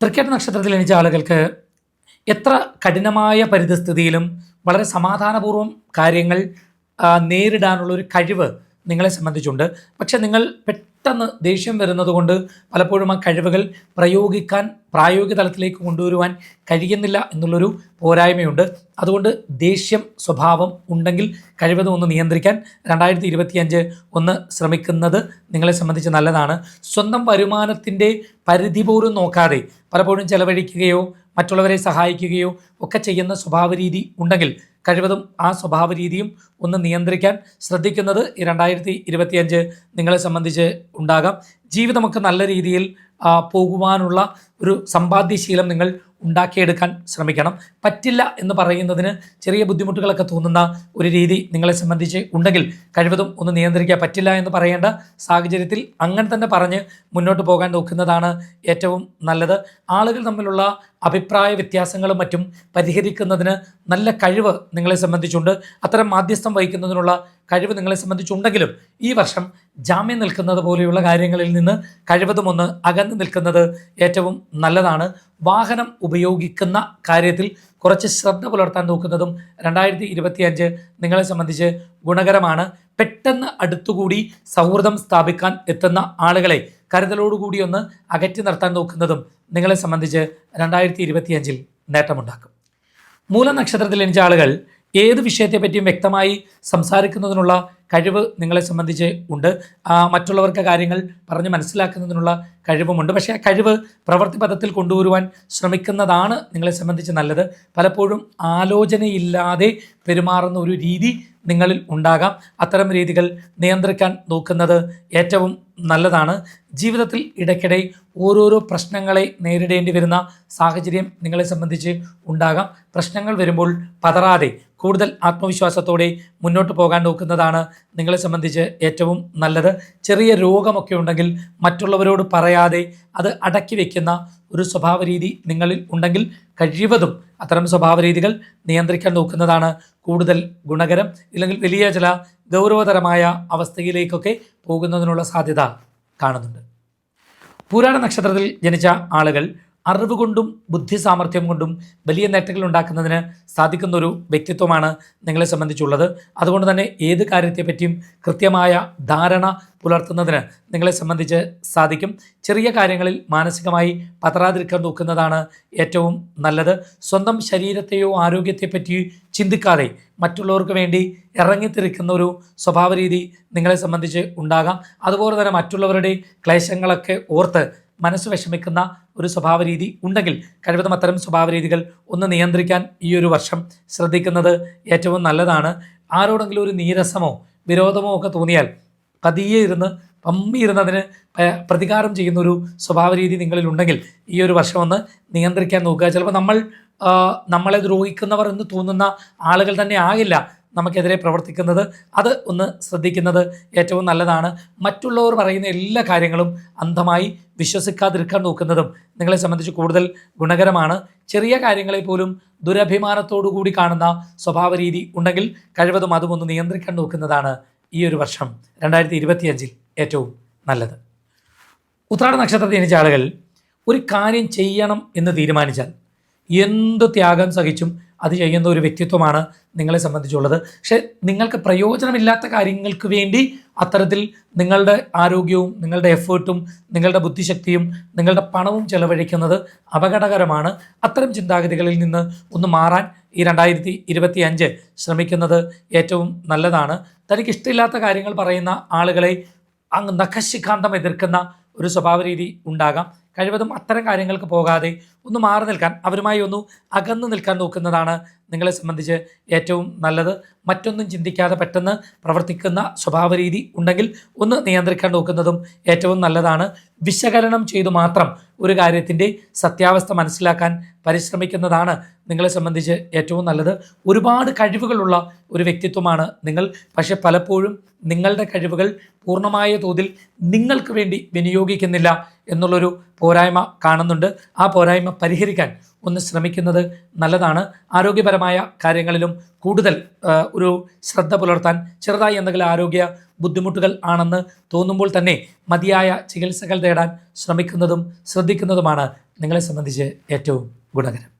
തൃക്കേട്ട നക്ഷത്രത്തിൽ എണിച്ച ആളുകൾക്ക് എത്ര കഠിനമായ പരിതസ്ഥിതിയിലും വളരെ സമാധാനപൂർവം കാര്യങ്ങൾ നേരിടാനുള്ള ഒരു കഴിവ് നിങ്ങളെ സംബന്ധിച്ചുണ്ട്. പക്ഷെ നിങ്ങൾ പെട്ടെന്ന് ദേഷ്യം വരുന്നത് കൊണ്ട് പലപ്പോഴും ആ കഴിവുകൾ പ്രയോഗിക്കാൻ പ്രായോഗിക തലത്തിലേക്ക് കൊണ്ടുവരുവാൻ കഴിയുന്നില്ല എന്നുള്ളൊരു പോരായ്മയുണ്ട്. അതുകൊണ്ട് ദേഷ്യം സ്വഭാവം ഉണ്ടെങ്കിൽ കഴിവതും ഒന്ന് നിയന്ത്രിക്കാൻ രണ്ടായിരത്തി ഇരുപത്തിയഞ്ച് ഒന്ന് ശ്രമിക്കുന്നത് നിങ്ങളെ സംബന്ധിച്ച് നല്ലതാണ്. സ്വന്തം വരുമാനത്തിന്റെ പരിധി പോലും നോക്കാതെ പലപ്പോഴും ചെലവഴിക്കുകയോ മറ്റുള്ളവരെ സഹായിക്കുകയോ ഒക്കെ ചെയ്യുന്ന സ്വഭാവ രീതി ഉണ്ടെങ്കിൽ കഴിവതും ആ സ്വഭാവ രീതിയും ഒന്ന് നിയന്ത്രിക്കാൻ ശ്രദ്ധിക്കുന്നത് ഈ രണ്ടായിരത്തി ഇരുപത്തിയഞ്ച് നിങ്ങളെ സംബന്ധിച്ച് ഉണ്ടാകാം. ജീവിതമൊക്കെ നല്ല രീതിയിൽ പോകുവാനുള്ള ഒരു സമ്പാദ്യശീലം നിങ്ങൾ ഉണ്ടാക്കിയെടുക്കാൻ ശ്രമിക്കണം. പറ്റില്ല എന്ന് പറയുന്നതിന് ചെറിയ ബുദ്ധിമുട്ടുകളൊക്കെ തോന്നുന്ന ഒരു രീതി നിങ്ങളെ സംബന്ധിച്ച് ഉണ്ടെങ്കിൽ കഴിവതും ഒന്ന് നിയന്ത്രിക്കാൻ പറ്റില്ല എന്ന് പറയേണ്ട സാഹചര്യത്തിൽ അങ്ങനെ തന്നെ പറഞ്ഞ് മുന്നോട്ട് പോകാൻ നോക്കുന്നതാണ് ഏറ്റവും നല്ലത്. ആളുകൾ തമ്മിലുള്ള അഭിപ്രായ വ്യത്യാസങ്ങളും മറ്റും പരിഹരിക്കുന്നതിന് നല്ല കഴിവ് നിങ്ങളെ സംബന്ധിച്ചുണ്ട്. അത്തരം മാധ്യസ്ഥം വഹിക്കുന്നതിനുള്ള കഴിവ് നിങ്ങളെ സംബന്ധിച്ചുണ്ടെങ്കിലും ഈ വർഷം ജാമ്യം നിൽക്കുന്നത് പോലെയുള്ള കാര്യങ്ങളിൽ നിന്ന് കഴിവതും ഒന്ന് അകന്നു നിൽക്കുന്നത് ഏറ്റവും നല്ലതാണ്. വാഹനം ഉപയോഗിക്കുന്ന കാര്യത്തിൽ കുറച്ച് ശ്രദ്ധ പുലർത്താൻ നോക്കുന്നതും രണ്ടായിരത്തി ഇരുപത്തിയഞ്ച് നിങ്ങളെ സംബന്ധിച്ച് ഗുണകരമാണ്. പെട്ടെന്ന് അടുത്തുകൂടി സൗഹൃദം സ്ഥാപിക്കാൻ എത്തുന്ന ആളുകളെ കരുതലോടുകൂടി ഒന്ന് അകറ്റി നിർത്താൻ നോക്കുന്നതും നിങ്ങളെ സംബന്ധിച്ച് രണ്ടായിരത്തി ഇരുപത്തിയഞ്ചിൽ നേട്ടമുണ്ടാക്കും. മൂലനക്ഷത്രത്തിൽ എനിച്ച ആളുകൾ ഏത് വിഷയത്തെപ്പറ്റിയും വ്യക്തമായി സംസാരിക്കുന്നതിനുള്ള കഴിവ് നിങ്ങളെ സംബന്ധിച്ച് ഉണ്ട്. മറ്റുള്ളവർക്ക് കാര്യങ്ങൾ പറഞ്ഞ് മനസ്സിലാക്കുന്നതിനുള്ള കഴിവുമുണ്ട്. പക്ഷേ ആ കഴിവ് പ്രവൃത്തി പദത്തിൽ കൊണ്ടുവരുവാൻ ശ്രമിക്കുന്നതാണ് നിങ്ങളെ സംബന്ധിച്ച് നല്ലത്. പലപ്പോഴും ആലോചനയില്ലാതെ പെരുമാറുന്ന ഒരു രീതി നിങ്ങളിൽ ഉണ്ടാകാം. അത്തരം രീതികൾ നിയന്ത്രിക്കാൻ നോക്കുന്നത് ഏറ്റവും നല്ലതാണ്. ജീവിതത്തിൽ ഇടയ്ക്കിടെ ഓരോരോ പ്രശ്നങ്ങളെ നേരിടേണ്ടി വരുന്ന സാഹചര്യം നിങ്ങളെ സംബന്ധിച്ച് ഉണ്ടാകാം. പ്രശ്നങ്ങൾ വരുമ്പോൾ പതറാതെ കൂടുതൽ ആത്മവിശ്വാസത്തോടെ മുന്നോട്ട് പോകാൻ നോക്കുന്നതാണ് നിങ്ങളെ സംബന്ധിച്ച് ഏറ്റവും നല്ലത്. ചെറിയ രോഗമൊക്കെ ഉണ്ടെങ്കിൽ മറ്റുള്ളവരോട് പറയാതെ അത് അടക്കി വയ്ക്കുന്ന ഒരു സ്വഭാവരീതി നിങ്ങളിൽ ഉണ്ടെങ്കിൽ കഴിവതും അത്തരം സ്വഭാവരീതികൾ നിയന്ത്രിക്കാൻ നോക്കുന്നതാണ് കൂടുതൽ ഗുണകരം ഇല്ലെങ്കിൽ വലിയ ചില ഗൗരവതരമായ അവസ്ഥയിലേക്കൊക്കെ പോകുന്നതിനുള്ള സാധ്യത കാണുന്നുണ്ട്. പുരാണ നക്ഷത്രത്തിൽ ജനിച്ച ആളുകൾ അറിവ് കൊണ്ടും ബുദ്ധി സാമർഥ്യം കൊണ്ടും വലിയ നേട്ടങ്ങൾ ഉണ്ടാക്കുന്നതിന് സാധിക്കുന്ന ഒരു വ്യക്തിത്വമാണ് നിങ്ങളെ സംബന്ധിച്ചുള്ളത്. അതുകൊണ്ട് തന്നെ ഏത് കാര്യത്തെപ്പറ്റിയും കൃത്യമായ ധാരണ പുലർത്തുന്നതിന് നിങ്ങളെ സംബന്ധിച്ച് സാധിക്കും. ചെറിയ കാര്യങ്ങളിൽ മാനസികമായി പതറാതിരിക്കാൻ നോക്കുന്നതാണ് ഏറ്റവും നല്ലത്. സ്വന്തം ശരീരത്തെയോ ആരോഗ്യത്തെപ്പറ്റി ചിന്തിക്കാതെ മറ്റുള്ളവർക്ക് വേണ്ടി ഇറങ്ങിത്തിരിക്കുന്ന ഒരു സ്വഭാവ രീതി നിങ്ങളെ സംബന്ധിച്ച് ഉണ്ടാകാം. അതുപോലെ തന്നെ മറ്റുള്ളവരുടെ ക്ലേശങ്ങളൊക്കെ ഓർത്ത് മനസ്സ് വിഷമിക്കുന്ന ഒരു സ്വഭാവ രീതി ഉണ്ടെങ്കിൽ കഴിവതും അത്തരം സ്വഭാവ രീതികൾ ഒന്ന് നിയന്ത്രിക്കാൻ ഈ ഒരു വർഷം ശ്രദ്ധിക്കുന്നത് ഏറ്റവും നല്ലതാണ്. ആരോടെങ്കിലും ഒരു നീരസമോ വിരോധമോ ഒക്കെ തോന്നിയാൽ പതിയെ ഇരുന്ന് പമ്മിയിരുന്നതിന് പ്രതികാരം ചെയ്യുന്ന ഒരു സ്വഭാവ രീതി നിങ്ങളിൽ ഉണ്ടെങ്കിൽ ഈ ഒരു വർഷം ഒന്ന് നിയന്ത്രിക്കാൻ നോക്കുക. ചിലപ്പോൾ നമ്മൾ നമ്മളെ ദ്രോഹിക്കുന്നവർ എന്ന് തോന്നുന്ന ആളുകൾ തന്നെ ആകില്ല. നമുക്കെതിരെ പ്രവർത്തിക്കുന്നത്. അത് ഒന്ന് ശ്രദ്ധിക്കുന്നത് ഏറ്റവും നല്ലതാണ്. മറ്റുള്ളവർ പറയുന്ന എല്ലാ കാര്യങ്ങളും അന്ധമായി വിശ്വസിക്കാതിരിക്കാൻ നോക്കുന്നതും നിങ്ങളെ സംബന്ധിച്ച് കൂടുതൽ ഗുണകരമാണ്. ചെറിയ കാര്യങ്ങളെ പോലും ദുരഭിമാനത്തോടു കൂടി കാണുന്ന സ്വഭാവ രീതി ഉണ്ടെങ്കിൽ കഴിവതും അതും ഒന്ന് നിയന്ത്രിക്കാൻ നോക്കുന്നതാണ് ഈ ഒരു വർഷം രണ്ടായിരത്തി ഇരുപത്തിയഞ്ചിൽ ഏറ്റവും നല്ലത്. ഉത്രാട നക്ഷത്രത്തിൽ ജനിച്ച ആളുകൾ ഒരു കാര്യം ചെയ്യണം എന്ന് തീരുമാനിച്ചാൽ എന്ത് ത്യാഗം സഹിച്ചും അത് ചെയ്യുന്ന ഒരു വ്യക്തിത്വമാണ് നിങ്ങളെ സംബന്ധിച്ചുള്ളത്. പക്ഷെ നിങ്ങൾക്ക് പ്രയോജനമില്ലാത്ത കാര്യങ്ങൾക്ക് വേണ്ടി അത്തരത്തിൽ നിങ്ങളുടെ ആരോഗ്യവും നിങ്ങളുടെ എഫേർട്ടും നിങ്ങളുടെ ബുദ്ധിശക്തിയും നിങ്ങളുടെ പണവും ചെലവഴിക്കുന്നത് അപകടകരമാണ്. അത്തരം ചിന്താഗതികളിൽ നിന്ന് ഒന്ന് മാറാൻ ഈ രണ്ടായിരത്തി ഇരുപത്തി അഞ്ച് ശ്രമിക്കുന്നത് ഏറ്റവും നല്ലതാണ്. തനിക്ക് ഇഷ്ടമില്ലാത്ത കാര്യങ്ങൾ പറയുന്ന ആളുകളെ അങ്ങ് നഖശിഖാന്തം എതിർക്കുന്ന ഒരു സ്വഭാവ രീതി ഉണ്ടാകാം. കഴിവതും അത്തരം കാര്യങ്ങൾക്ക് പോകാതെ ഒന്ന് മാറി നിൽക്കാൻ അവരുമായി ഒന്ന് അകന്നു നിൽക്കാൻ നോക്കുന്നതാണ് നിങ്ങളെ സംബന്ധിച്ച് ഏറ്റവും നല്ലത്. മറ്റൊന്നും ചിന്തിക്കാതെ പെട്ടെന്ന് പ്രവർത്തിക്കുന്ന സ്വഭാവ രീതി ഉണ്ടെങ്കിൽ ഒന്ന് നിയന്ത്രിക്കാൻ നോക്കുന്നതും ഏറ്റവും നല്ലതാണ്. വിശകലനം ചെയ്തു മാത്രം ഒരു കാര്യത്തിന്റെ സത്യാവസ്ഥ മനസ്സിലാക്കാൻ പരിശ്രമിക്കുന്നതാണ് നിങ്ങളെ സംബന്ധിച്ച് ഏറ്റവും നല്ലത്. ഒരുപാട് കഴിവുകളുള്ള ഒരു വ്യക്തിത്വമാണ് നിങ്ങൾ. പക്ഷെ പലപ്പോഴും നിങ്ങളുടെ കഴിവുകൾ പൂർണമായ തോതിൽ നിങ്ങൾക്ക് വേണ്ടി വിനിയോഗിക്കുന്നില്ല എന്നുള്ളൊരു പോരായ്മ കാണുന്നുണ്ട്. ആ പോരായ്മ പരിഹരിക്കാൻ ഒന്ന് ശ്രമിക്കുന്നത് നല്ലതാണ്. ആരോഗ്യപരമായ കാര്യങ്ങളിലും കൂടുതൽ ഒരു ശ്രദ്ധ പുലർത്താൻ ചെറുതായി എന്തെങ്കിലും ആരോഗ്യ ബുദ്ധിമുട്ടുകൾ ആണെന്ന് തോന്നുമ്പോൾ തന്നെ മതിയായ ചികിത്സകൾ തേടാൻ ശ്രമിക്കുന്നതും ശ്രദ്ധിക്കുന്നതുമാണ് നിങ്ങളെ സംബന്ധിച്ച് ഏറ്റവും ഗുണകരം.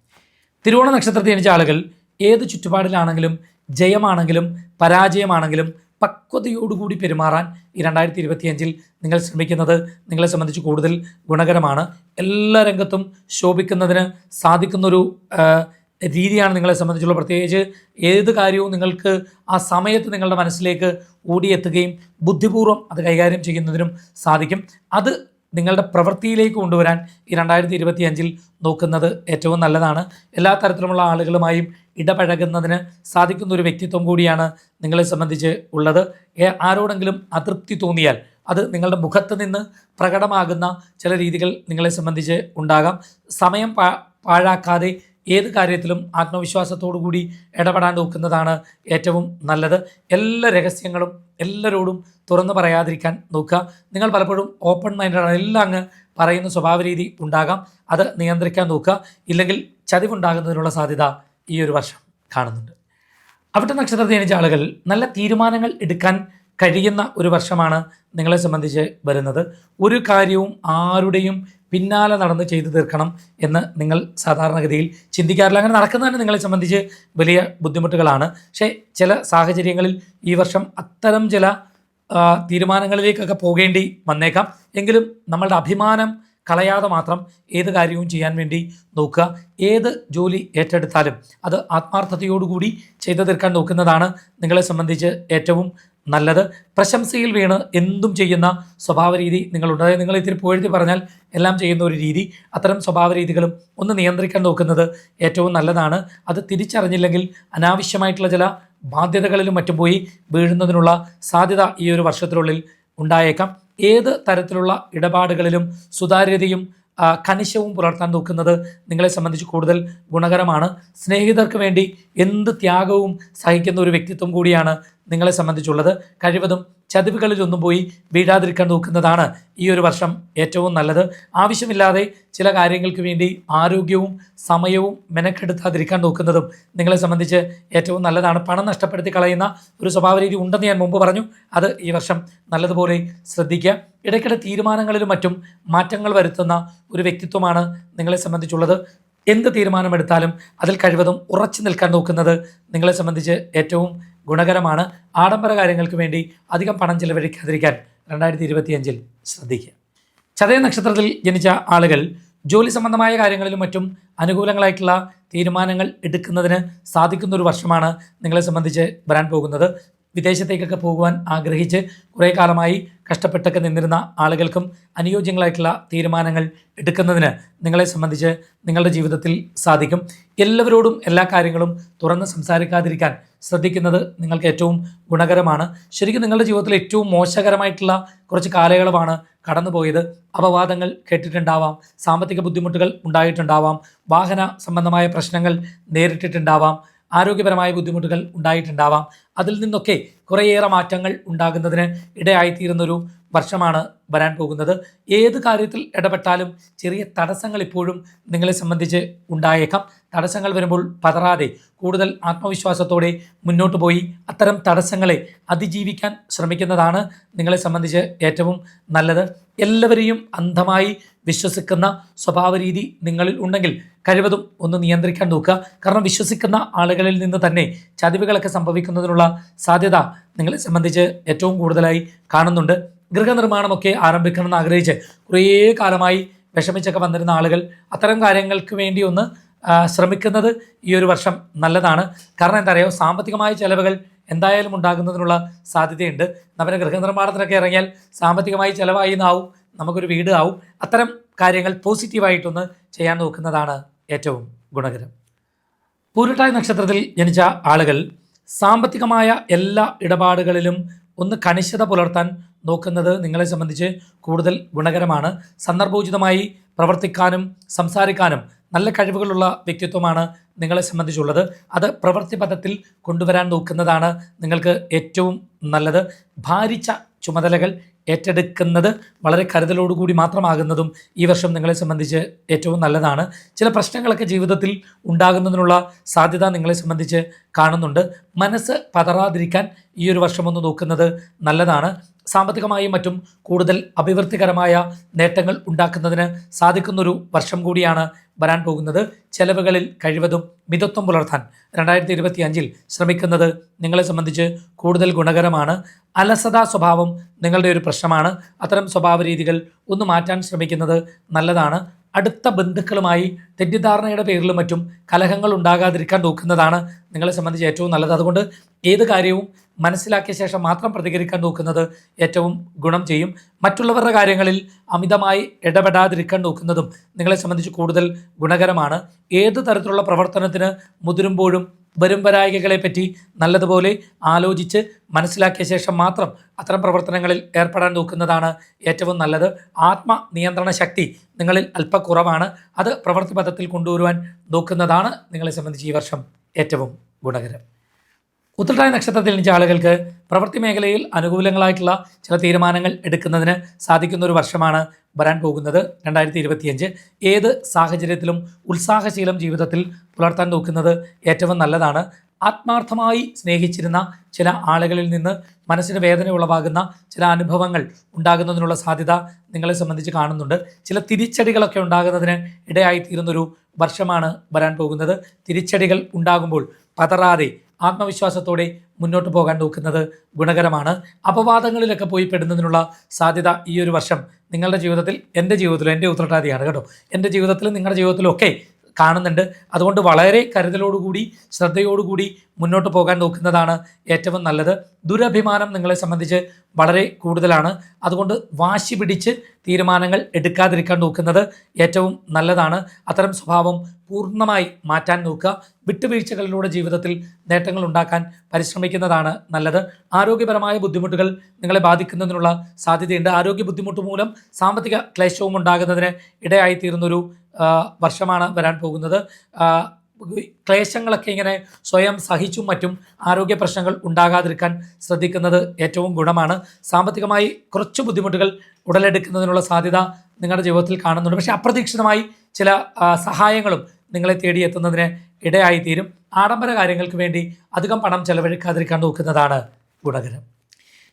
തിരുവോണ നക്ഷത്രത്തിൽ ജനിച്ച ആളുകൾ ഏത് ചുറ്റുപാടിലാണെങ്കിലും ജയമാണെങ്കിലും പരാജയമാണെങ്കിലും പക്വതയോടുകൂടി പെരുമാറാൻ ഈ രണ്ടായിരത്തി ഇരുപത്തിയഞ്ചിൽ നിങ്ങൾ ശ്രമിക്കുന്നത് നിങ്ങളെ സംബന്ധിച്ച് കൂടുതൽ ഗുണകരമാണ്. എല്ലാ രംഗത്തും ശോഭിക്കുന്നതിന് സാധിക്കുന്നൊരു രീതിയാണ് നിങ്ങളെ സംബന്ധിച്ചുള്ള. പ്രത്യേകിച്ച് ഏത് കാര്യവും നിങ്ങൾക്ക് ആ സമയത്ത് നിങ്ങളുടെ മനസ്സിലേക്ക് ഓടിയെത്തുകയും ബുദ്ധിപൂർവം അത് കൈകാര്യം ചെയ്യുന്നതിനും സാധിക്കും. അത് നിങ്ങളുടെ പ്രവൃത്തിയിലേക്ക് കൊണ്ടുവരാൻ ഈ രണ്ടായിരത്തി ഇരുപത്തി അഞ്ചിൽ നോക്കുന്നത് ഏറ്റവും നല്ലതാണ്. എല്ലാ തരത്തിലുമുള്ള ആളുകളുമായും ഇടപഴകുന്നതിന് സാധിക്കുന്ന ഒരു വ്യക്തിത്വം കൂടിയാണ് നിങ്ങളെ സംബന്ധിച്ച് ഉള്ളത്. ആരോടെങ്കിലും അതൃപ്തി തോന്നിയാൽ അത് നിങ്ങളുടെ മുഖത്ത് നിന്ന് പ്രകടമാകുന്ന ചില രീതികൾ നിങ്ങളെ സംബന്ധിച്ച് ഉണ്ടാകാം. സമയം പാഴാക്കാതെ ഏത് കാര്യത്തിലും ആത്മവിശ്വാസത്തോടു കൂടി ഇടപെടാൻ നോക്കുന്നതാണ് ഏറ്റവും നല്ലത്. എല്ലാ രഹസ്യങ്ങളും എല്ലാവരോടും തുറന്നു പറയാതിരിക്കാൻ നോക്കുക. നിങ്ങൾ പലപ്പോഴും ഓപ്പൺ മൈൻഡാണ് എല്ലാം അങ്ങ് പറയുന്ന സ്വഭാവ രീതി ഉണ്ടാകാം. അത് നിയന്ത്രിക്കാൻ നോക്കുക. ഇല്ലെങ്കിൽ ചതിവുണ്ടാകുന്നതിനുള്ള സാധ്യത ഈ ഒരു വർഷം കാണുന്നുണ്ട്. അവിടുത്തെ നക്ഷത്രത്തിൽ ജനിച്ച ആളുകൾ നല്ല തീരുമാനങ്ങൾ എടുക്കാൻ കഴിയുന്ന ഒരു വർഷമാണ് നിങ്ങളെ സംബന്ധിച്ച് വരുന്നത്. ഒരു കാര്യവും ആരുടെയും പിന്നാലെ നടന്ന് ചെയ്തു തീർക്കണം എന്ന് നിങ്ങൾ സാധാരണഗതിയിൽ ചിന്തിക്കാറില്ല. അങ്ങനെ നടക്കുന്നതന്നെ നിങ്ങളെ സംബന്ധിച്ച് വലിയ ബുദ്ധിമുട്ടുകളാണ്. പക്ഷേ ചില സാഹചര്യങ്ങളിൽ ഈ വർഷം അത്തരം ചില തീരുമാനങ്ങളിലേക്കൊക്കെ പോകേണ്ടി വന്നേക്കാം. എങ്കിലും നമ്മളുടെ അഭിമാനം കളയാതെ മാത്രം ഏത് കാര്യവും ചെയ്യാൻ വേണ്ടി നോക്കുക. ഏത് ജോലി ഏറ്റെടുത്താലും അത് ആത്മാർത്ഥതയോടുകൂടി ചെയ്തു തീർക്കാൻ നോക്കുന്നതാണ് നിങ്ങളെ സംബന്ധിച്ച് ഏറ്റവും നല്ലത്. പ്രശംസയിൽ വീണ് എന്തും ചെയ്യുന്ന സ്വഭാവ രീതി നിങ്ങളുണ്ട്. അതായത് നിങ്ങൾ ഇത്തിരി പുകഴ്ത്തി പറഞ്ഞാൽ എല്ലാം ചെയ്യുന്ന ഒരു രീതി അത്തരം സ്വഭാവ രീതികളും ഒന്ന് നിയന്ത്രിക്കാൻ നോക്കുന്നത് ഏറ്റവും നല്ലതാണ്. അത് തിരിച്ചറിഞ്ഞില്ലെങ്കിൽ അനാവശ്യമായിട്ടുള്ള ചില ബാധ്യതകളിലും മറ്റും പോയി വീഴുന്നതിനുള്ള സാധ്യത ഈ ഒരു വർഷത്തിനുള്ളിൽ ഉണ്ടായേക്കാം. ഏത് തരത്തിലുള്ള ഇടപാടുകളിലും സുതാര്യതയും കനിശവും പുലർത്താൻ നോക്കുന്നത് നിങ്ങളെ സംബന്ധിച്ച് കൂടുതൽ ഗുണകരമാണ്. സ്നേഹിതർക്ക് വേണ്ടി എന്ത് ത്യാഗവും സഹിക്കുന്ന ഒരു വ്യക്തിത്വം കൂടിയാണ് നിങ്ങളെ സംബന്ധിച്ചുള്ളത്. കഴിവതും ചതിവുകളിലൊന്നും പോയി വീഴാതിരിക്കാൻ നോക്കുന്നതാണ് ഈ ഒരു വർഷം ഏറ്റവും നല്ലത്. ആവശ്യമില്ലാതെ ചില കാര്യങ്ങൾക്ക് വേണ്ടി ആരോഗ്യവും സമയവും മെനക്കെടുത്താതിരിക്കാൻ നോക്കുന്നതും നിങ്ങളെ സംബന്ധിച്ച് ഏറ്റവും നല്ലതാണ്. പണം നഷ്ടപ്പെടുത്തി കളയുന്ന ഒരു സ്വഭാവ രീതി ഉണ്ടെന്ന് ഞാൻ മുമ്പ് പറഞ്ഞു. അത് ഈ വർഷം നല്ലതുപോലെ ശ്രദ്ധിക്കുക. ഇടയ്ക്കിടെ തീരുമാനങ്ങളിലും മറ്റും മാറ്റങ്ങൾ വരുത്തുന്ന ഒരു വ്യക്തിത്വമാണ് നിങ്ങളെ സംബന്ധിച്ചുള്ളത്. എന്ത് തീരുമാനമെടുത്താലും അതിൽ കഴിവതും ഉറച്ചു നിൽക്കാൻ നോക്കുന്നത് നിങ്ങളെ സംബന്ധിച്ച് ഏറ്റവും ഗുണകരമാണ്. ആഡംബര കാര്യങ്ങൾക്ക് വേണ്ടി അധികം പണം ചിലവഴിക്കാതിരിക്കാൻ രണ്ടായിരത്തി ഇരുപത്തിയഞ്ചിൽ ശ്രദ്ധിക്കുക. ചതയ നക്ഷത്രത്തിൽ ജനിച്ച ആളുകൾ ജോലി സംബന്ധമായ കാര്യങ്ങളിലും മറ്റും അനുകൂലങ്ങളായിട്ടുള്ള തീരുമാനങ്ങൾ എടുക്കുന്നതിന് സാധിക്കുന്ന ഒരു വർഷമാണ് നിങ്ങളെ സംബന്ധിച്ച് വരാൻ പോകുന്നത്. വിദേശത്തേക്കൊക്കെ പോകുവാൻ ആഗ്രഹിച്ച് കുറേ കാലമായി കഷ്ടപ്പെട്ടൊക്കെ നിന്നിരുന്ന ആളുകൾക്കും അനുയോജ്യങ്ങളായിട്ടുള്ള തീരുമാനങ്ങൾ എടുക്കുന്നതിന് നിങ്ങളെ സംബന്ധിച്ച് നിങ്ങളുടെ ജീവിതത്തിൽ സാധിക്കും. എല്ലാവരോടും എല്ലാ കാര്യങ്ങളും തുറന്ന് സംസാരിക്കാതിരിക്കാൻ ശ്രദ്ധിക്കുന്നത് നിങ്ങൾക്ക് ഏറ്റവും ഗുണകരമാണ്. ശരിക്കും നിങ്ങളുടെ ജീവിതത്തിൽ ഏറ്റവും മോശകരമായിട്ടുള്ള കുറച്ച് കാലയളവാണ് കടന്നുപോയത്. അപവാദങ്ങൾ കേട്ടിട്ടുണ്ടാവാം സാമ്പത്തിക ബുദ്ധിമുട്ടുകൾ ഉണ്ടായിട്ടുണ്ടാവാം വാഹന സംബന്ധമായ പ്രശ്നങ്ങൾ നേരിട്ടിട്ടുണ്ടാവാം ആരോഗ്യപരമായ ബുദ്ധിമുട്ടുകൾ ഉണ്ടായിട്ടുണ്ടാവാം. അതിൽ നിന്നൊക്കെ കുറേയേറെ മാറ്റങ്ങൾ ഉണ്ടാകുന്നതിന് ഇടയായിത്തീരുന്നൊരു വർഷമാണ് വരാൻ പോകുന്നത്. ഏത് കാര്യത്തിൽ ഇടപെട്ടാലും ചെറിയ തടസ്സങ്ങൾ ഇപ്പോഴും നിങ്ങളെ സംബന്ധിച്ച് ഉണ്ടായേക്കാം. തടസ്സങ്ങൾ വരുമ്പോൾ പതറാതെ കൂടുതൽ ആത്മവിശ്വാസത്തോടെ മുന്നോട്ട് പോയി അത്തരം തടസ്സങ്ങളെ അതിജീവിക്കാൻ ശ്രമിക്കുന്നതാണ് നിങ്ങളെ സംബന്ധിച്ച് ഏറ്റവും നല്ലത്. എല്ലാവരെയും അന്ധമായി വിശ്വസിക്കുന്ന സ്വഭാവ രീതി നിങ്ങളിൽ ഉണ്ടെങ്കിൽ കഴിവതും ഒന്ന് നിയന്ത്രിക്കാൻ നോക്കുക. കാരണം വിശ്വസിക്കുന്ന ആളുകളിൽ നിന്ന് തന്നെ ചതിവുകളൊക്കെ സംഭവിക്കുന്നതിനുള്ള സാധ്യത നിങ്ങളെ സംബന്ധിച്ച് ഏറ്റവും കൂടുതലായി കാണുന്നുണ്ട്. ഗൃഹനിർമ്മാണമൊക്കെ ആരംഭിക്കണമെന്ന് ആഗ്രഹിച്ച് കുറേ കാലമായി വിഷമിച്ചൊക്കെ വന്നിരുന്ന ആളുകൾ അത്തരം കാര്യങ്ങൾക്ക് വേണ്ടി ഒന്ന് ശ്രമിക്കുന്നത് ഈ ഒരു വർഷം നല്ലതാണ്. കാരണം എന്താ പറയുക സാമ്പത്തികമായ ചെലവുകൾ എന്തായാലും ഉണ്ടാകുന്നതിനുള്ള സാധ്യതയുണ്ട്. നമ്മുടെ ഗൃഹനിർമ്മാണത്തിനൊക്കെ ഇറങ്ങിയാൽ സാമ്പത്തികമായി ചിലവായി എന്നാവും. നമുക്കൊരു വീട് ആവും. അത്തരം കാര്യങ്ങൾ പോസിറ്റീവായിട്ടൊന്ന് ചെയ്യാൻ നോക്കുന്നതാണ് ഏറ്റവും ഗുണകരം. പൂരട്ടായ നക്ഷത്രത്തിൽ ജനിച്ച ആളുകൾ സാമ്പത്തികമായ എല്ലാ ഇടപാടുകളിലും ഒന്ന് കണിശത പുലർത്താൻ നോക്കുന്നത് നിങ്ങളെ സംബന്ധിച്ച് കൂടുതൽ ഗുണകരമാണ്. സന്ദർഭോചിതമായി പ്രവർത്തിക്കാനും സംസാരിക്കാനും നല്ല കഴിവുകളുള്ള വ്യക്തിത്വമാണ് നിങ്ങളെ സംബന്ധിച്ചുള്ളത്. അത് പ്രവൃത്തി പദത്തിൽ കൊണ്ടുവരാൻ നോക്കുന്നതാണ് നിങ്ങൾക്ക് ഏറ്റവും നല്ലത്. ഭാരിച്ച ചുമതലകൾ ഏറ്റെടുക്കുന്നത് വളരെ കരുതലോടുകൂടി മാത്രമാകുന്നതും ഈ വർഷം നിങ്ങളെ സംബന്ധിച്ച് ഏറ്റവും നല്ലതാണ്. ചില പ്രശ്നങ്ങളൊക്കെ ജീവിതത്തിൽ ഉണ്ടാകുന്നതിനുള്ള സാധ്യത നിങ്ങളെ സംബന്ധിച്ച് കാണുന്നുണ്ട്. മനസ്സ് പതറാതിരിക്കാൻ ഈ ഒരു വർഷം ഒന്ന് നോക്കുന്നത് നല്ലതാണ്. സാമ്പത്തികമായും മറ്റും കൂടുതൽ അഭിവൃദ്ധികരമായ നേട്ടങ്ങൾ ഉണ്ടാക്കുന്നതിന് സാധിക്കുന്നൊരു വർഷം കൂടിയാണ് വരാൻ പോകുന്നത് ചെലവുകളിൽ കഴിവതും മിതത്വം പുലർത്താൻ രണ്ടായിരത്തി ഇരുപത്തി അഞ്ചിൽ ശ്രമിക്കുന്നത് നിങ്ങളെ സംബന്ധിച്ച് കൂടുതൽ ഗുണകരമാണ്. അലസതാ സ്വഭാവം നിങ്ങളുടെ ഒരു പ്രശ്നമാണ്. അത്തരം സ്വഭാവ രീതികൾ ഒന്ന് മാറ്റാൻ ശ്രമിക്കുന്നത് നല്ലതാണ്. അടുത്ത ബന്ധുക്കളുമായി തെറ്റിദ്ധാരണയുടെ പേരിലും മറ്റും കലഹങ്ങൾ ഉണ്ടാകാതിരിക്കാൻ നോക്കുന്നതാണ് നിങ്ങളെ സംബന്ധിച്ച് ഏറ്റവും നല്ലത്. അതുകൊണ്ട് ഏത് കാര്യവും മനസ്സിലാക്കിയ ശേഷം മാത്രം പ്രതികരിക്കാൻ നോക്കുന്നത് ഏറ്റവും ഗുണം ചെയ്യും. മറ്റുള്ളവരുടെ കാര്യങ്ങളിൽ അമിതമായി ഇടപെടാതിരിക്കാൻ നോക്കുന്നതും നിങ്ങളെ സംബന്ധിച്ച് കൂടുതൽ ഗുണകരമാണ്. ഏത് തരത്തിലുള്ള പ്രവർത്തനത്തിന് മുതിരുമ്പോഴും വരും വരായികകളെ പറ്റി നല്ലതുപോലെ ആലോചിച്ച് മനസ്സിലാക്കിയ ശേഷം മാത്രം അത്തരം പ്രവർത്തനങ്ങളിൽ ഏർപ്പെടാൻ നോക്കുന്നതാണ് ഏറ്റവും നല്ലത്. ആത്മ നിയന്ത്രണ ശക്തി നിങ്ങളിൽ അല്പ കുറവാണ് അത് പ്രവൃത്തി പദത്തിൽ കൊണ്ടുവരുവാൻ നോക്കുന്നതാണ് നിങ്ങളെ സംബന്ധിച്ച് ഈ വർഷം ഏറ്റവും ഗുണകരം. ഉത്രട്ടായ നക്ഷത്രത്തിൽ ജനിച്ച ആളുകൾക്ക് പ്രവൃത്തി മേഖലയിൽ അനുകൂലങ്ങളായിട്ടുള്ള ചില തീരുമാനങ്ങൾ എടുക്കുന്നതിന് സാധിക്കുന്ന ഒരു വർഷമാണ് വരാൻ പോകുന്നത് രണ്ടായിരത്തി ഇരുപത്തിയഞ്ച് ഏത് സാഹചര്യത്തിലും ഉത്സാഹശീലം ജീവിതത്തിൽ പുലർത്താൻ നോക്കുന്നത് ഏറ്റവും നല്ലതാണ്. ആത്മാർത്ഥമായി സ്നേഹിച്ചിരുന്ന ചില ആളുകളിൽ നിന്ന് മനസ്സിന് വേദന ഉളവാകുന്ന ചില അനുഭവങ്ങൾ ഉണ്ടാകുന്നതിനുള്ള സാധ്യത നിങ്ങളെ സംബന്ധിച്ച് കാണുന്നുണ്ട്. ചില തിരിച്ചടികളൊക്കെ ഉണ്ടാകുന്നതിന് ഇടയായിത്തീരുന്നൊരു വർഷമാണ് വരാൻ പോകുന്നത്. തിരിച്ചടികൾ ഉണ്ടാകുമ്പോൾ പതറാതെ ആത്മവിശ്വാസത്തോടെ മുന്നോട്ട് പോകാൻ നോക്കുന്നത് ഗുണകരമാണ്. അപവാദങ്ങളിലൊക്കെ പോയി പെടുന്നതിനുള്ള സാധ്യത ഈ ഒരു വർഷം നിങ്ങളുടെ ജീവിതത്തിൽ എന്റെ ജീവിതത്തിലും എന്റെ ഉത്തരട്ടാതിയാണ് കേട്ടോ. എന്റെ ജീവിതത്തിലും നിങ്ങളുടെ ജീവിതത്തിലും ഒക്കെ കാണുന്നുണ്ട്. അതുകൊണ്ട് വളരെ കരുതലോടുകൂടി ശ്രദ്ധയോടുകൂടി മുന്നോട്ട് പോകാൻ നോക്കുന്നതാണ് ഏറ്റവും നല്ലത്. ദുരഭിമാനം നിങ്ങളെ സംബന്ധിച്ച് വളരെ കൂടുതലാണ്. അതുകൊണ്ട് വാശി പിടിച്ച് തീരുമാനങ്ങൾ എടുക്കാതിരിക്കാൻ നോക്കുന്നത് ഏറ്റവും നല്ലതാണ്. അത്തരം സ്വഭാവം പൂർണമായി മാറ്റാൻ നോക്കുക. വിട്ടുവീഴ്ചകളിലൂടെ ജീവിതത്തിൽ നേട്ടങ്ങൾ ഉണ്ടാക്കാൻ പരിശ്രമിക്കുന്നതാണ് നല്ലത്. ആരോഗ്യപരമായ ബുദ്ധിമുട്ടുകൾ നിങ്ങളെ ബാധിക്കുന്നതിനുള്ള സാധ്യതയുണ്ട്. ആരോഗ്യ ബുദ്ധിമുട്ട് മൂലം സാമ്പത്തിക ക്ലേശവും ഉണ്ടാകുന്നതിന് ഇടയായിത്തീരുന്നൊരു വർഷമാണ് വരാൻ പോകുന്നത്. ക്ലേശങ്ങളൊക്കെ ഇങ്ങനെ സ്വയം സഹിച്ചും മറ്റും ആരോഗ്യ പ്രശ്നങ്ങൾ ഉണ്ടാകാതിരിക്കാൻ ശ്രദ്ധിക്കുന്നത് ഏറ്റവും ഗുണമാണ്. സാമ്പത്തികമായി കുറച്ച് ബുദ്ധിമുട്ടുകൾ ഉടലെടുക്കുന്നതിനുള്ള സാധ്യത നിങ്ങളുടെ ജീവിതത്തിൽ കാണുന്നുണ്ട്. പക്ഷേ അപ്രതീക്ഷിതമായി ചില സഹായങ്ങളും നിങ്ങളെ തേടിയെത്തുന്നതിന് ഇടയായിത്തീരും. ആഡംബര കാര്യങ്ങൾക്ക് വേണ്ടി അധികം പണം ചെലവഴിക്കാതിരിക്കാൻ നോക്കുന്നതാണ് ഗുണകരം.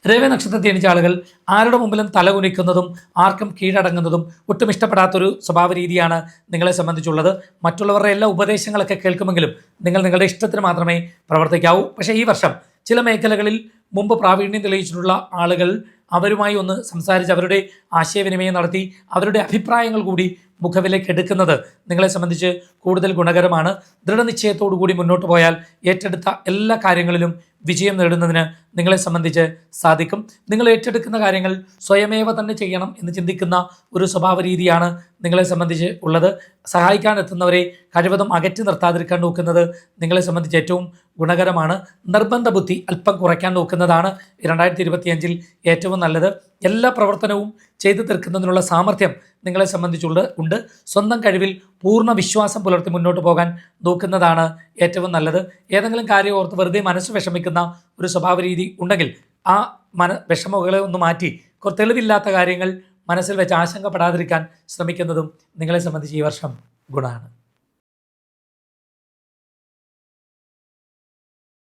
രവി നക്ഷത്രത്തിൽ ജനിച്ച ആളുകൾ ആരുടെ മുമ്പിലും തലകുനിക്കുന്നതും ആർക്കും കീഴടങ്ങുന്നതും ഒട്ടും ഇഷ്ടപ്പെടാത്തൊരു സ്വഭാവ രീതിയാണ് നിങ്ങളെ സംബന്ധിച്ചുള്ളത്. മറ്റുള്ളവരുടെ എല്ലാ ഉപദേശങ്ങളൊക്കെ കേൾക്കുമെങ്കിലും നിങ്ങൾ നിങ്ങളുടെ ഇഷ്ടത്തിന് മാത്രമേ പ്രവർത്തിക്കാവൂ. പക്ഷേ ഈ വർഷം ചില മേഖലകളിൽ മുമ്പ് പ്രാവീണ്യം തെളിയിച്ചിട്ടുള്ള ആളുകൾ അവരുമായി ഒന്ന് സംസാരിച്ച് അവരുടെ ആശയവിനിമയം നടത്തി അവരുടെ അഭിപ്രായങ്ങൾ കൂടി മുഖവിലേക്ക് എടുക്കുന്നത് നിങ്ങളെ സംബന്ധിച്ച് കൂടുതൽ ഗുണകരമാണ്. ദൃഢനിശ്ചയത്തോടു കൂടി മുന്നോട്ട് പോയാൽ ഏറ്റെടുത്ത എല്ലാ കാര്യങ്ങളിലും വിജയം നേടുന്നതിന് നിങ്ങളെ സംബന്ധിച്ച് സാധിക്കും. നിങ്ങൾ ഏറ്റെടുക്കുന്ന കാര്യങ്ങൾ സ്വയമേവ തന്നെ ചെയ്യണം എന്ന് ചിന്തിക്കുന്ന ഒരു സ്വഭാവ രീതിയാണ് നിങ്ങളെ സംബന്ധിച്ച് ഉള്ളത്. സഹായിക്കാൻ എത്തുന്നവരെ കഴിവതും അകറ്റി നിർത്താതിരിക്കാൻ നോക്കുന്നത് നിങ്ങളെ സംബന്ധിച്ച് ഏറ്റവും ഗുണകരമാണ്. നിർബന്ധ ബുദ്ധി അല്പം കുറയ്ക്കാൻ നോക്കുന്നതാണ് രണ്ടായിരത്തി ഇരുപത്തിയഞ്ചിൽ ഏറ്റവും നല്ലത്. എല്ലാ പ്രവർത്തനവും ചെയ്തു തീർക്കുന്നതിനുള്ള സാമർഥ്യം നിങ്ങളെ സംബന്ധിച്ചുള്ള ഉണ്ട്. സ്വന്തം കഴിവിൽ പൂർണ വിശ്വാസം പുലർത്തി മുന്നോട്ട് പോകാൻ നോക്കുന്നതാണ് ഏറ്റവും നല്ലത്. ഏതെങ്കിലും കാര്യം ഓർത്ത് വെറുതെ മനസ്സ് വിഷമിക്കുന്ന ഒരു സ്വഭാവ രീതി ഉണ്ടെങ്കിൽ ആ മന വിഷമകളെ ഒന്ന് മാറ്റി തെളിവില്ലാത്ത കാര്യങ്ങൾ മനസ്സിൽ വെച്ച് ആശങ്കപ്പെടാതിരിക്കാൻ ശ്രമിക്കുന്നതും നിങ്ങളെ സംബന്ധിച്ച് ഈ വർഷം ഗുണമാണ്.